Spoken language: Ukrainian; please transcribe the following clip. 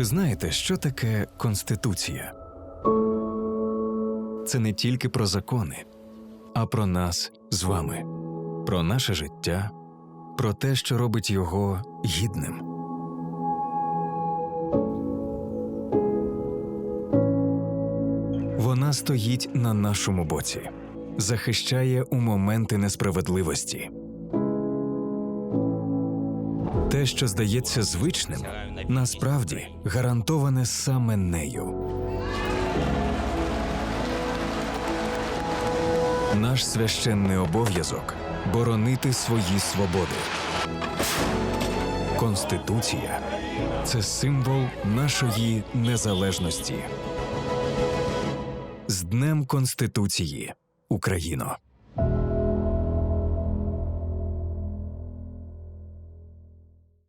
Чи знаєте, що таке Конституція? Це не тільки про закони, а про нас з вами, про наше життя, про те, що робить його гідним. Вона стоїть на нашому боці, захищає у моменти несправедливості. Те, що здається звичним, насправді гарантоване саме нею. Наш священний обов'язок боронити свої свободи. Конституція це символ нашої незалежності. З Днем Конституції, Україно!